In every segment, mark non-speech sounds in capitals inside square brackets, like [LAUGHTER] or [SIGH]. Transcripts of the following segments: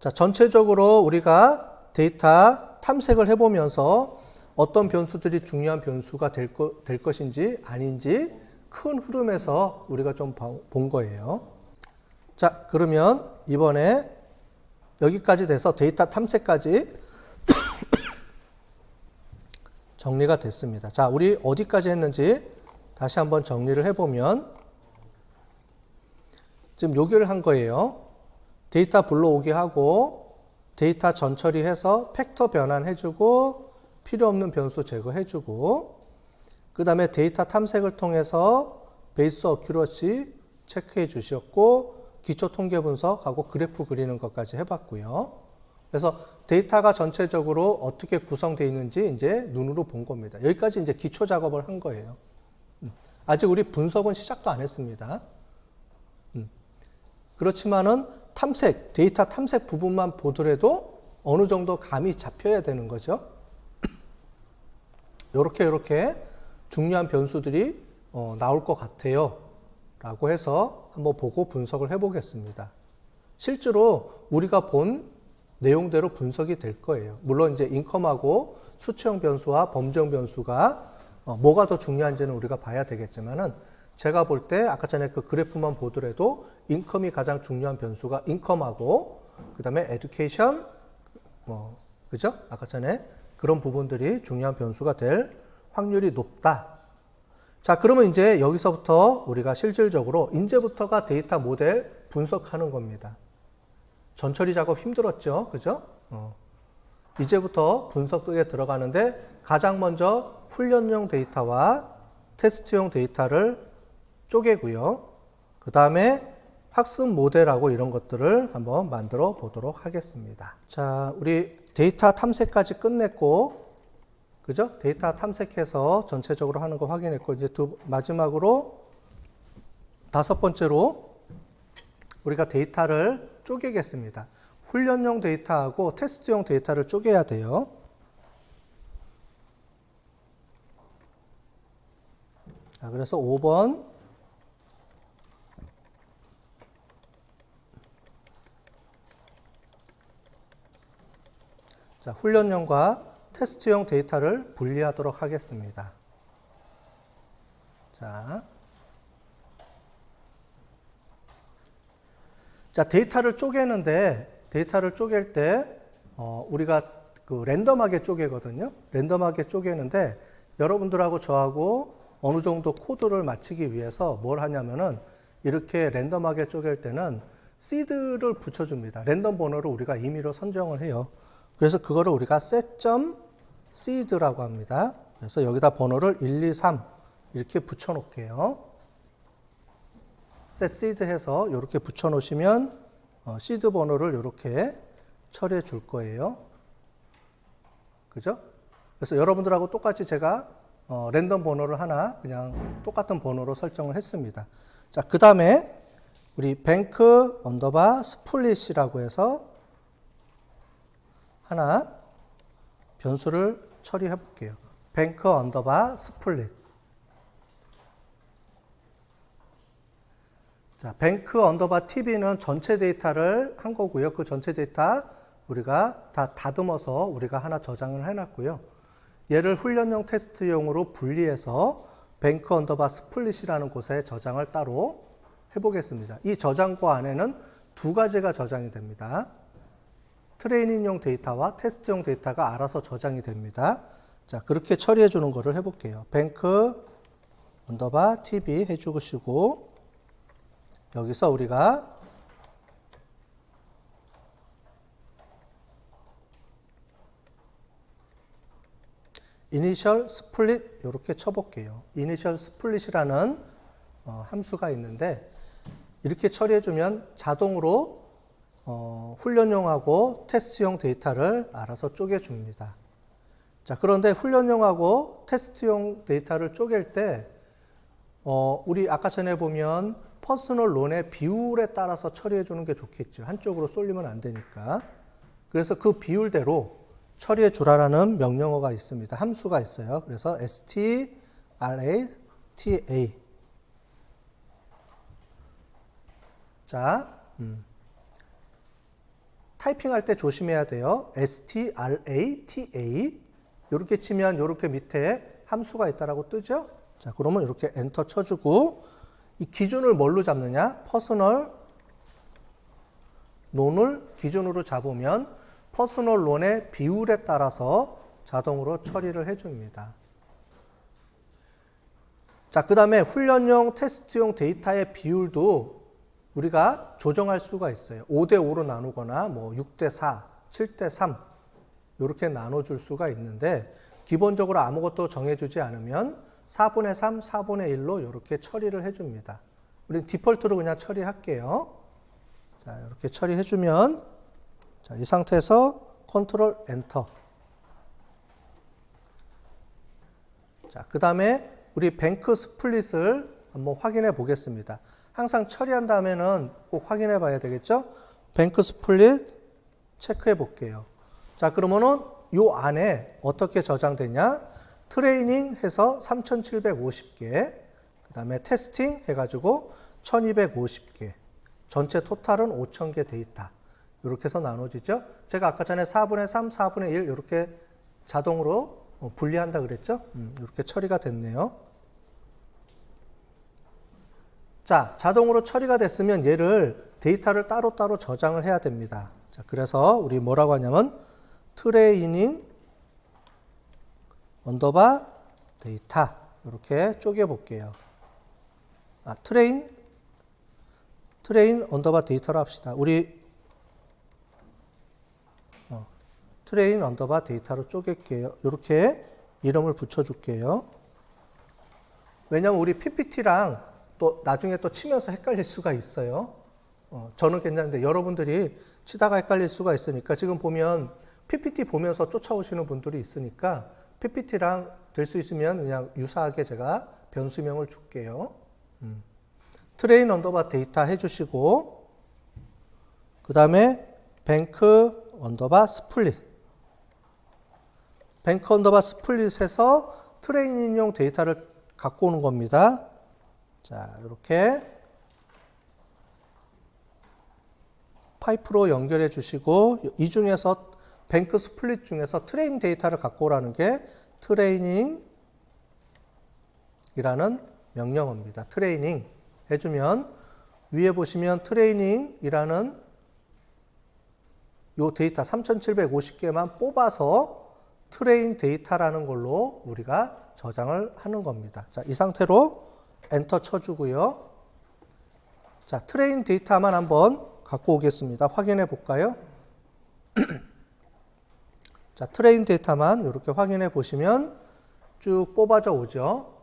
자, 전체적으로 우리가 데이터 탐색을 해보면서 어떤 변수들이 중요한 변수가 될, 거, 될 것인지 아닌지 큰 흐름에서 우리가 좀 본 거예요. 자, 그러면 이번에 여기까지 돼서 데이터 탐색까지 [COUGHS] 정리가 됐습니다. 자, 우리 어디까지 했는지 다시 한번 정리를 해보면 지금 요기를 한 거예요. 데이터 불러오게 하고 데이터 전처리해서 팩터 변환해주고 필요 없는 변수 제거해주고 그 다음에 데이터 탐색을 통해서 베이스 어큐러시 체크해 주셨고 기초 통계 분석하고 그래프 그리는 것까지 해봤고요. 그래서 데이터가 전체적으로 어떻게 구성되어 있는지 이제 눈으로 본 겁니다. 여기까지 이제 기초 작업을 한 거예요. 음. 아직 우리 분석은 시작도 안 했습니다. 음. 그렇지만은 탐색, 데이터 탐색 부분만 보더라도 어느 정도 감이 잡혀야 되는 거죠. [CLEARS THROAT] 이렇게 이렇게 중요한 변수들이 어, 나올 것 같아요. 라고 해서 한번 보고 분석을 해보겠습니다. 실제로 우리가 본 내용대로 분석이 될 거예요. 물론 이제 인컴하고 수치형 변수와 범정 변수가 어, 뭐가 더 중요한지는 우리가 봐야 되겠지만은 제가 볼 때 아까 전에 그 그래프만 보더라도 인컴이 가장 중요한 변수가 인컴하고 그다음에 에듀케이션 뭐 그죠? 아까 전에 그런 부분들이 중요한 변수가 될 확률이 높다. 자, 그러면 이제 여기서부터 우리가 실질적으로 이제부터가 데이터 모델 분석하는 겁니다. 전처리 작업 힘들었죠. 그죠? 어. 이제부터 분석에 들어가는데 가장 먼저 훈련용 데이터와 테스트용 데이터를 쪼개고요. 그 다음에 학습 모델하고 이런 것들을 한번 만들어 보도록 하겠습니다. 자, 우리 데이터 탐색까지 끝냈고, 그죠? 데이터 탐색해서 전체적으로 하는 거 확인했고, 이제 두, 마지막으로 다섯 번째로 우리가 데이터를 쪼개겠습니다. 훈련용 데이터하고 테스트용 데이터를 쪼개야 돼요. 자, 그래서 5번 자, 훈련용과 테스트용 데이터를 분리하도록 하겠습니다. 자, 자 데이터를 쪼개는데 데이터를 쪼갤 때 어, 우리가 그 랜덤하게 쪼개거든요. 랜덤하게 쪼개는데 여러분들하고 저하고 어느 정도 코드를 맞추기 위해서 뭘 하냐면은 이렇게 랜덤하게 쪼갤 때는 시드를 붙여줍니다. 랜덤 번호를 우리가 임의로 선정을 해요. 그래서 그거를 우리가 set.seed라고 합니다. 그래서 여기다 번호를 1, 2, 3 이렇게 붙여 놓을게요. set seed 해서 이렇게 붙여 놓으시면 어, 시드 번호를 이렇게 처리해 줄 거예요. 그죠? 그래서 여러분들하고 똑같이 제가 어, 랜덤 번호를 하나 그냥 똑같은 번호로 설정을 했습니다. 자, 그 다음에 우리 뱅크 언더바 스플릿이라고 해서 하나 변수를 처리해 볼게요. 뱅크 언더바 스플릿. 자, 뱅크 언더바 TV는 전체 데이터를 한 거고요. 그 전체 데이터 우리가 다 다듬어서 우리가 하나 저장을 해놨고요. 얘를 훈련용 테스트용으로 분리해서 뱅크 언더바 스플릿이라는 곳에 저장을 따로 해보겠습니다. 이 저장고 안에는 두 가지가 저장이 됩니다. 트레이닝용 데이터와 테스트용 데이터가 알아서 저장이 됩니다. 자, 그렇게 처리해 주는 거를 해 볼게요. 뱅크 언더바 TV 해주시고 여기서 우리가 이니셜 스플릿 이렇게 쳐볼게요. 이니셜 스플릿이라는 어, 함수가 있는데 이렇게 처리해주면 자동으로 어, 훈련용하고 테스트용 데이터를 알아서 쪼개줍니다. 자 그런데 훈련용하고 테스트용 데이터를 쪼갤 때 어, 우리 아까 전에 보면 퍼스널 론의 비율에 따라서 처리해 주는 게 좋겠죠. 한쪽으로 쏠리면 안 되니까. 그래서 그 비율대로 처리해 주라라는 명령어가 있습니다. 함수가 있어요. 그래서 strata 자, 음. 타이핑할 때 조심해야 돼요. strata 이렇게 치면 이렇게 밑에 함수가 있다라고 뜨죠. 자, 그러면 이렇게 엔터 쳐주고 이 기준을 뭘로 잡느냐? 퍼스널 론을 기준으로 잡으면 퍼스널 론의 비율에 따라서 자동으로 처리를 해줍니다. 자, 그 다음에 훈련용 테스트용 데이터의 비율도 우리가 조정할 수가 있어요. 5대 5로 나누거나 뭐 6대 4, 7대 3 이렇게 나눠 줄 수가 있는데 기본적으로 아무것도 정해 주지 않으면 4분의 3, 4분의 1로 이렇게 처리를 해 줍니다. 우리 디폴트로 그냥 처리할게요. 자, 이렇게 처리해 주면 자, 이 상태에서 컨트롤 엔터. 자, 그 다음에 우리 뱅크 스플릿을 한번 확인해 보겠습니다. 항상 처리한 다음에는 꼭 확인해 봐야 되겠죠? 뱅크 스플릿 체크해 볼게요. 자, 그러면은 요 안에 어떻게 저장되냐? 트레이닝 해서 3750개, 그 다음에 테스팅 해가지고 1250개, 전체 토탈은 5000개 데이터. 이렇게 해서 나눠지죠. 제가 아까 전에 4분의 3, 4분의 1 이렇게 자동으로 어, 분리한다 그랬죠. 음, 이렇게 처리가 됐네요. 자, 자동으로 처리가 됐으면 얘를 데이터를 따로따로 저장을 해야 됩니다. 자, 그래서 우리 뭐라고 하냐면 트레이닝 언더바 데이터 이렇게 쪼개 볼게요. 아, 트레인 트레인 언더바 데이터로 합시다. 우리 어, 트레인 언더바 데이터로 쪼갤게요. 이렇게 이름을 붙여줄게요. 왜냐면 우리 PPT랑 또 나중에 또 치면서 헷갈릴 수가 있어요. 어, 저는 괜찮은데 여러분들이 치다가 헷갈릴 수가 있으니까 지금 보면 PPT 보면서 쫓아오시는 분들이 있으니까 PPT랑 될 수 있으면 그냥 유사하게 제가 변수명을 줄게요. 음. 트레인 언더바 데이터 해주시고 그 다음에 뱅크 언더바 스플릿 뱅크 언더바 스플릿에서 트레이닝용 데이터를 갖고 오는 겁니다. 자, 이렇게 파이프로 연결해 주시고 이 중에서 뱅크 스플릿 중에서 트레인 데이터를 갖고 오라는 게 트레이닝이라는 명령어입니다. 트레이닝 해주면 위에 보시면 트레이닝이라는 요 데이터 3750개만 뽑아서 트레인 데이터라는 걸로 우리가 저장을 하는 겁니다. 자, 이 상태로 엔터 쳐주고요. 자, 트레인 데이터만 한번 갖고 오겠습니다. 확인해 볼까요? [CLEARS THROAT] 자, 트레인 데이터만 이렇게 확인해 보시면 쭉 뽑아져 오죠.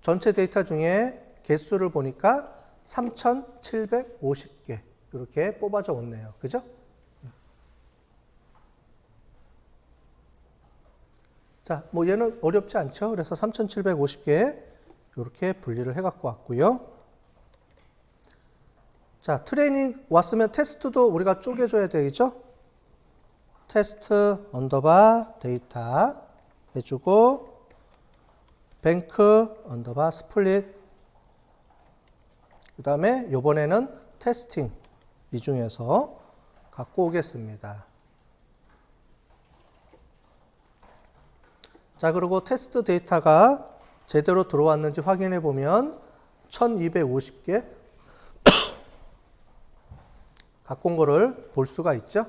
전체 데이터 중에 개수를 보니까 3,750개 이렇게 뽑아져 왔네요. 그죠? 자, 뭐 얘는 어렵지 않죠? 그래서 3,750개 이렇게 분리를 해 갖고 왔고요. 자, 트레이닝 왔으면 테스트도 우리가 쪼개줘야 되겠죠? 테스트 언더바 데이터 해주고 뱅크 언더바 스플릿 그 다음에 요번에는 테스팅 이 중에서 갖고 오겠습니다. 자 그리고 테스트 데이터가 제대로 들어왔는지 확인해 보면 1250개 [COUGHS] 갖고 온 거를 볼 수가 있죠.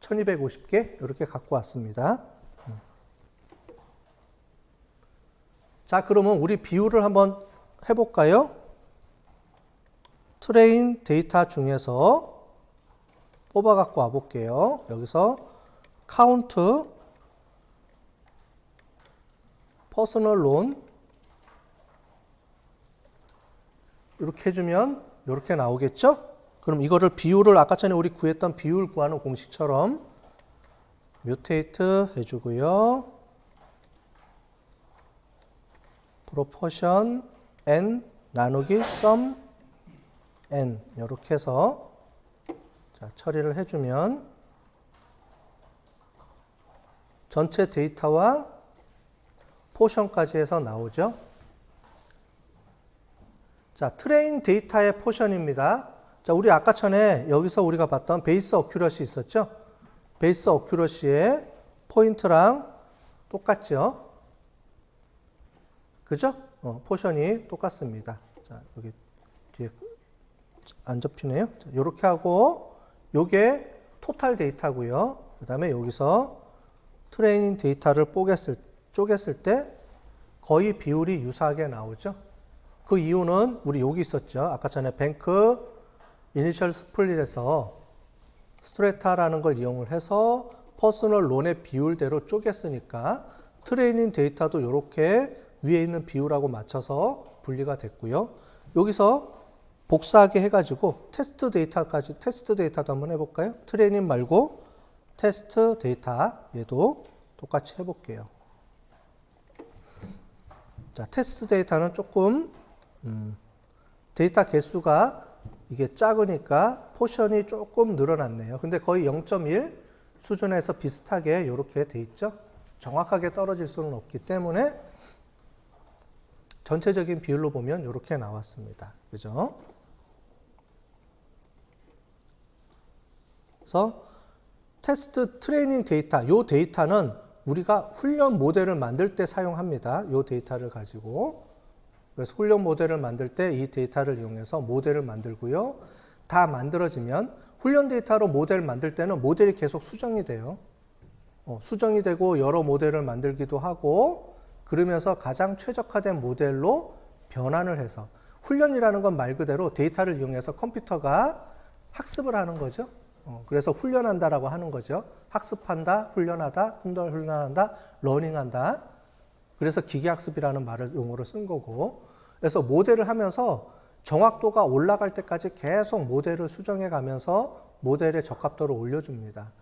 1250개 이렇게 갖고 왔습니다. 자, 그러면 우리 비율을 한번 해볼까요? 트레인 데이터 중에서 뽑아 갖고 와볼게요. 여기서 카운트 퍼스널 론 이렇게 해주면 이렇게 나오겠죠? 그럼 이거를 비율을 아까 전에 우리 구했던 비율 구하는 공식처럼 뮤테이트 해주고요. proportion n 나누기 sum n 이렇게 해서 자, 처리를 해주면 전체 데이터와 포션까지 해서 나오죠. 자, 트레인 데이터의 포션입니다. 자, 우리 아까 전에 여기서 우리가 봤던 베이스 어큐러시 있었죠? 베이스 어큐러시의 포인트랑 똑같죠? 그죠? 어, 포션이 똑같습니다. 자, 여기 뒤에 안 접히네요. 자, 요렇게 하고 요게 토탈 데이터고요. 그 다음에 여기서 트레이닝 데이터를 뽀겠을 쪼갰을 때 거의 비율이 유사하게 나오죠. 그 이유는 우리 여기 있었죠. 아까 전에 뱅크 이니셜 스플릿에서 스트레타라는 걸 이용을 해서 퍼스널 론의 비율대로 쪼갰으니까 트레이닝 데이터도 이렇게 위에 있는 비율하고 맞춰서 분리가 됐고요. 여기서 복사하게 해가지고 테스트 데이터까지 테스트 데이터도 한번 해볼까요? 트레이닝 말고 테스트 데이터 얘도 똑같이 해볼게요. 자, 테스트 데이터는 조금 음, 데이터 개수가 이게 작으니까 포션이 조금 늘어났네요. 근데 거의 0.1 수준에서 비슷하게 이렇게 돼 있죠. 정확하게 떨어질 수는 없기 때문에 전체적인 비율로 보면 이렇게 나왔습니다. 그죠? 그래서 테스트 트레이닝 데이터, 이 데이터는 우리가 훈련 모델을 만들 때 사용합니다. 이 데이터를 가지고. 그래서 훈련 모델을 만들 때 이 데이터를 이용해서 모델을 만들고요. 다 만들어지면 훈련 데이터로 모델을 만들 때는 모델이 계속 수정이 돼요. 어, 수정이 되고 여러 모델을 만들기도 하고 그러면서 가장 최적화된 모델로 변환을 해서 훈련이라는 건 말 그대로 데이터를 이용해서 컴퓨터가 학습을 하는 거죠. 어, 그래서 훈련한다라고 하는 거죠. 학습한다, 훈련하다, 훈련, 훈련한다, 러닝한다. 그래서 기계학습이라는 말을 용어로 쓴 거고. 그래서 모델을 하면서 정확도가 올라갈 때까지 계속 모델을 수정해 가면서 모델의 적합도를 올려줍니다.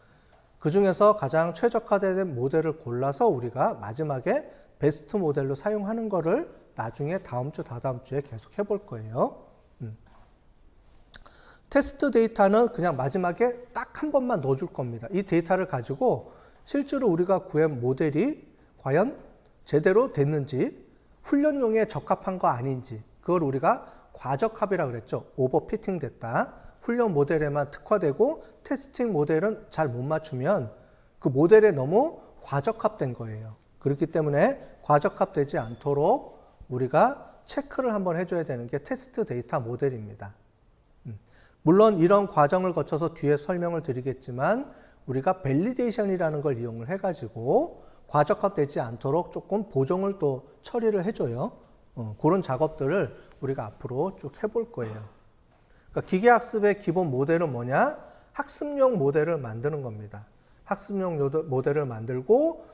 그 중에서 가장 최적화된 모델을 골라서 우리가 마지막에 베스트 모델로 사용하는 거를 나중에 다음 주, 다다음 주에 계속 해볼 거예요. 음. 테스트 데이터는 그냥 마지막에 딱 한 번만 넣어줄 겁니다. 이 데이터를 가지고 실제로 우리가 구한 모델이 과연 제대로 됐는지 훈련용에 적합한 거 아닌지 그걸 우리가 과적합이라고 그랬죠. 오버피팅 됐다. 훈련 모델에만 특화되고 테스팅 모델은 잘 못 맞추면 그 모델에 너무 과적합된 거예요. 그렇기 때문에 과적합되지 않도록 우리가 체크를 한번 해줘야 되는 게 테스트 데이터 모델입니다. 음. 물론 이런 과정을 거쳐서 뒤에 설명을 드리겠지만 우리가 밸리데이션이라는 걸 이용을 해가지고 과적합되지 않도록 조금 보정을 또 처리를 해줘요. 어, 그런 작업들을 우리가 앞으로 쭉 해볼 거예요. 그러니까 기계학습의 기본 모델은 뭐냐? 학습용 모델을 만드는 겁니다. 학습용 모델을 만들고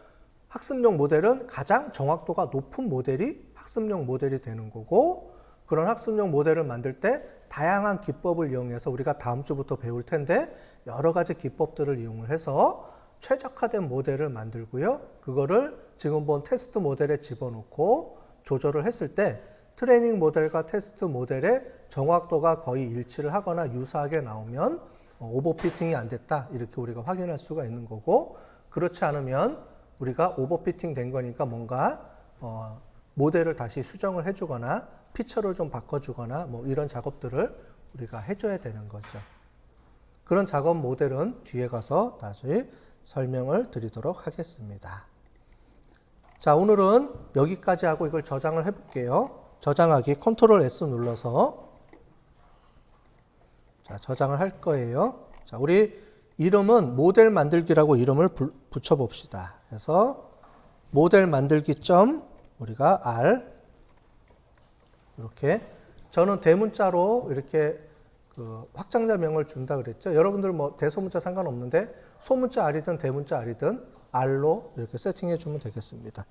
학습용 모델은 가장 정확도가 높은 모델이 학습용 모델이 되는 거고 그런 학습용 모델을 만들 때 다양한 기법을 이용해서 우리가 다음 주부터 배울 텐데 여러 가지 기법들을 이용을 해서 최적화된 모델을 만들고요. 그거를 지금 본 테스트 모델에 집어넣고 조절을 했을 때 트레이닝 모델과 테스트 모델의 정확도가 거의 일치를 하거나 유사하게 나오면 어, 오버피팅이 안 됐다 이렇게 우리가 확인할 수가 있는 거고 그렇지 않으면 우리가 오버피팅 된 거니까 뭔가 어, 모델을 다시 수정을 해주거나 피처를 좀 바꿔주거나 뭐 이런 작업들을 우리가 해줘야 되는 거죠. 그런 작업 모델은 뒤에 가서 다시 설명을 드리도록 하겠습니다. 자, 오늘은 여기까지 하고 이걸 저장을 해볼게요. 저장하기 컨트롤 S 눌러서 자, 저장을 할 거예요. 자, 우리 이름은 모델 만들기라고 이름을 부, 붙여 봅시다. 그래서 모델 만들기 점 우리가 R 이렇게 저는 대문자로 이렇게 그 확장자명을 준다 그랬죠. 여러분들 뭐 대소문자 상관없는데 소문자 R이든 대문자 R이든 R로 이렇게 세팅해 주면 되겠습니다.